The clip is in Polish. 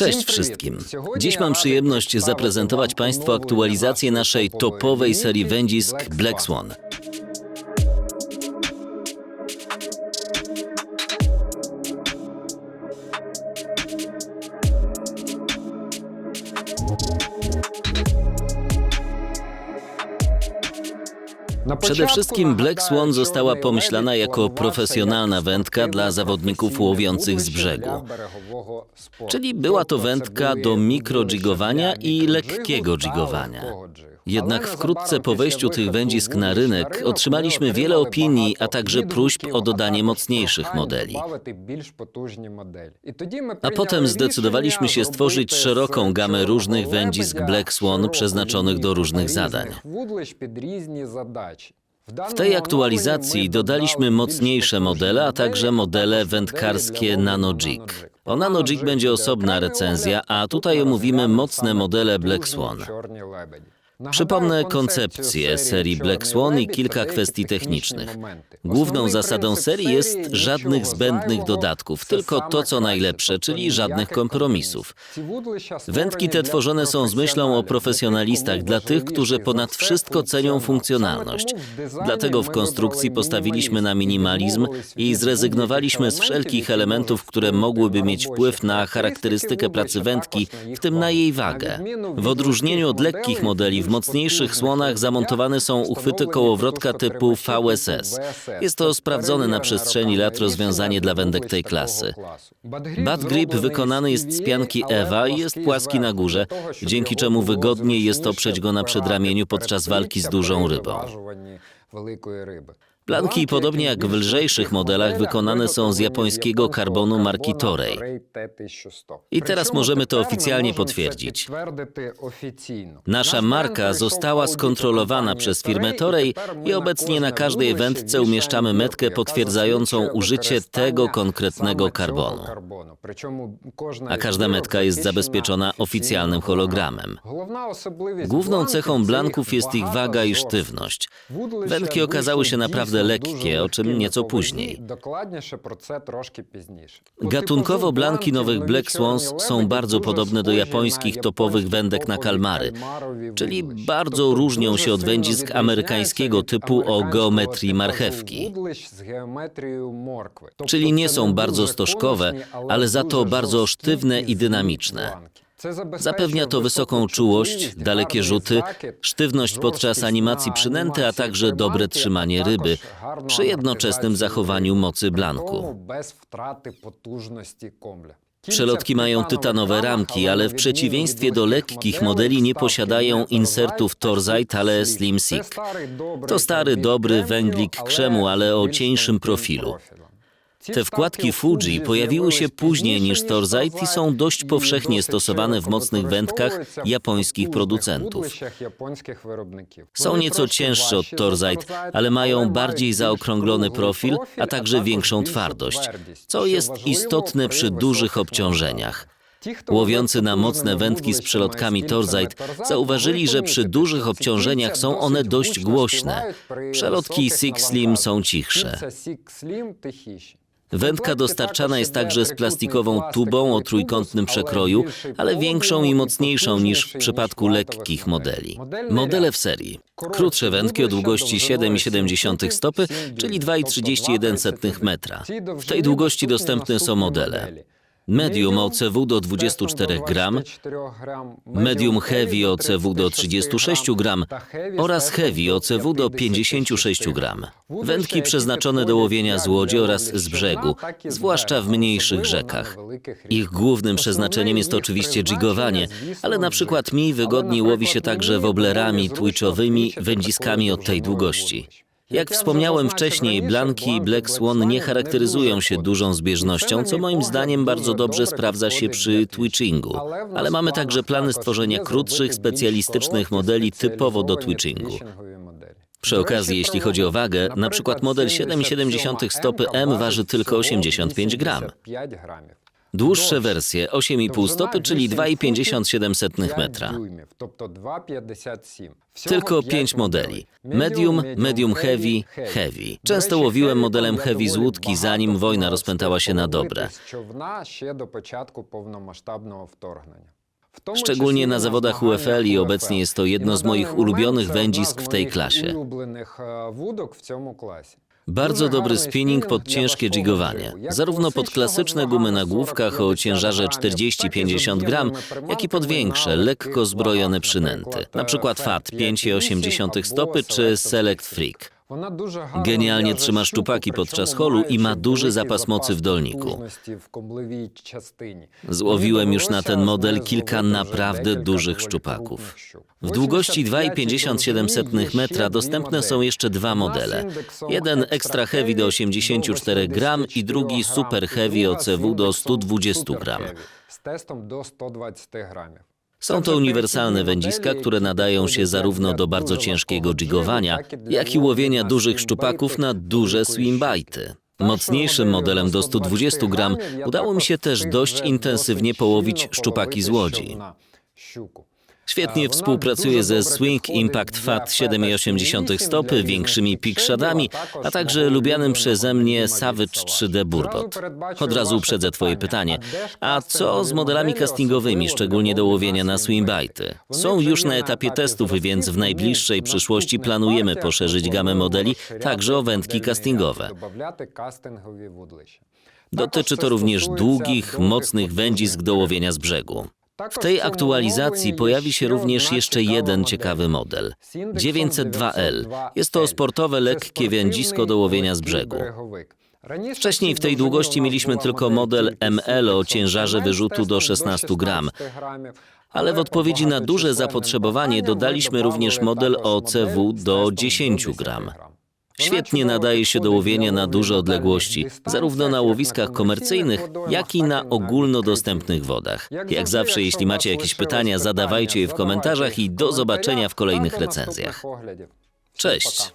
Cześć wszystkim. Dziś mam przyjemność zaprezentować Państwu aktualizację naszej topowej serii wędzisk Black Swan. Przede wszystkim Black Swan została pomyślana jako profesjonalna wędka dla zawodników łowiących z brzegu. Czyli była to wędka do mikrodżygowania i lekkiego dżygowania. Jednak wkrótce po wejściu tych wędzisk na rynek otrzymaliśmy wiele opinii, a także próśb o dodanie mocniejszych modeli. A potem zdecydowaliśmy się stworzyć szeroką gamę różnych wędzisk Black Swan przeznaczonych do różnych zadań. W tej aktualizacji dodaliśmy mocniejsze modele, a także modele wędkarskie Nano Jig. O Nano Jig będzie osobna recenzja, a tutaj omówimy mocne modele Black Swan. Przypomnę koncepcję serii Black Swan i kilka kwestii technicznych. Główną zasadą serii jest żadnych zbędnych dodatków, tylko to, co najlepsze, czyli żadnych kompromisów. Wędki te tworzone są z myślą o profesjonalistach, dla tych, którzy ponad wszystko cenią funkcjonalność. Dlatego w konstrukcji postawiliśmy na minimalizm i zrezygnowaliśmy z wszelkich elementów, które mogłyby mieć wpływ na charakterystykę pracy wędki, w tym na jej wagę. W odróżnieniu od lekkich modeli w mocniejszych słonach zamontowane są uchwyty kołowrotka typu VSS. Jest to sprawdzone na przestrzeni lat rozwiązanie dla wędek tej klasy. Bad grip wykonany jest z pianki Ewa i jest płaski na górze, dzięki czemu wygodniej jest oprzeć go na przedramieniu podczas walki z dużą rybą. Planki, podobnie jak w lżejszych modelach, wykonane są z japońskiego karbonu marki Torei. I teraz możemy to oficjalnie potwierdzić. Nasza marka została skontrolowana przez firmę Torei i obecnie na każdej wędce umieszczamy metkę potwierdzającą użycie tego konkretnego karbonu. A każda metka jest zabezpieczona oficjalnym hologramem. Główną cechą blanków jest ich waga i sztywność. Wędki okazały się naprawdę lekkie, o czym nieco później. Gatunkowo blanki nowych Black Swans są bardzo podobne do japońskich topowych wędek na kalmary, czyli bardzo różnią się od wędzisk amerykańskiego typu o geometrii marchewki. Czyli nie są bardzo stożkowe, ale za to bardzo sztywne i dynamiczne. Zapewnia to wysoką czułość, dalekie rzuty, sztywność podczas animacji przynęty, a także dobre trzymanie ryby, przy jednoczesnym zachowaniu mocy blanku. Przelotki mają tytanowe ramki, ale w przeciwieństwie do lekkich modeli nie posiadają insertów Torzite, ale Slim Sig. To stary, dobry węglik krzemu, ale o cieńszym profilu. Te wkładki Fuji pojawiły się później niż Torzite i są dość powszechnie stosowane w mocnych wędkach japońskich producentów. Są nieco cięższe od Torzite, ale mają bardziej zaokrąglony profil, a także większą twardość, co jest istotne przy dużych obciążeniach. Łowiący na mocne wędki z przelotkami Torzite zauważyli, że przy dużych obciążeniach są one dość głośne. Przelotki Six Slim są cichsze. Wędka dostarczana jest także z plastikową tubą o trójkątnym przekroju, ale większą i mocniejszą niż w przypadku lekkich modeli. Modele w serii. Krótsze wędki o długości 7,7 stopy, czyli 2,31 metra. W tej długości dostępne są modele Medium OCW do 24 gram, Medium Heavy OCW do 36 gram oraz Heavy OCW do 56 gram. Wędki przeznaczone do łowienia z łodzi oraz z brzegu, zwłaszcza w mniejszych rzekach. Ich głównym przeznaczeniem jest oczywiście jigowanie, ale na przykład mi wygodniej łowi się także woblerami twitchowymi, wędziskami od tej długości. Jak wspomniałem wcześniej, Blanki i Black Swan nie charakteryzują się dużą zbieżnością, co moim zdaniem bardzo dobrze sprawdza się przy twitchingu. Ale mamy także plany stworzenia krótszych, specjalistycznych modeli typowo do twitchingu. Przy okazji, jeśli chodzi o wagę, na przykład model 7,7 stopy M waży tylko 85 gram. Dłuższe wersje 8,5 stopy, czyli 2,57 metra. Tylko pięć modeli. Medium, medium heavy, heavy. Często łowiłem modelem heavy z łódki, zanim wojna rozpętała się na dobre. Szczególnie na zawodach UFL i obecnie jest to jedno z moich ulubionych wędzisk w tej klasie. Bardzo dobry spinning pod ciężkie jigowanie. Zarówno pod klasyczne gumy na główkach o ciężarze 40-50 gram, jak i pod większe, lekko zbrojone przynęty. Na przykład FAT 5,8 stopy czy Select Freak. Genialnie trzyma szczupaki podczas holu i ma duży zapas mocy w dolniku. Złowiłem już na ten model kilka naprawdę dużych szczupaków. W długości 2,57 metra dostępne są jeszcze dwa modele. Jeden extra heavy do 84 gram i drugi super heavy OCW do 120 gram. Z testem do 120 gramów. Są to uniwersalne wędziska, które nadają się zarówno do bardzo ciężkiego jigowania, jak i łowienia dużych szczupaków na duże swimbajty. Mocniejszym modelem do 120 gram udało mi się też dość intensywnie połowić szczupaki z łodzi. Świetnie współpracuje ze Swing Impact Fat 7,8 stopy, większymi pikshadami, a także lubianym przeze mnie Savage 3D Burbot. Od razu uprzedzę Twoje pytanie. A co z modelami castingowymi, szczególnie do łowienia na swimbajty? Są już na etapie testów, więc w najbliższej przyszłości planujemy poszerzyć gamę modeli także o wędki castingowe. Dotyczy to również długich, mocnych wędzisk do łowienia z brzegu. W tej aktualizacji pojawi się również jeszcze jeden ciekawy model. 902L. Jest to sportowe, lekkie wędzisko do łowienia z brzegu. Wcześniej w tej długości mieliśmy tylko model ML o ciężarze wyrzutu do 16 gram, ale w odpowiedzi na duże zapotrzebowanie dodaliśmy również model OCW do 10 gram. Świetnie nadaje się do łowienia na duże odległości, zarówno na łowiskach komercyjnych, jak i na ogólnodostępnych wodach. Jak zawsze, jeśli macie jakieś pytania, zadawajcie je w komentarzach i do zobaczenia w kolejnych recenzjach. Cześć! Cześć!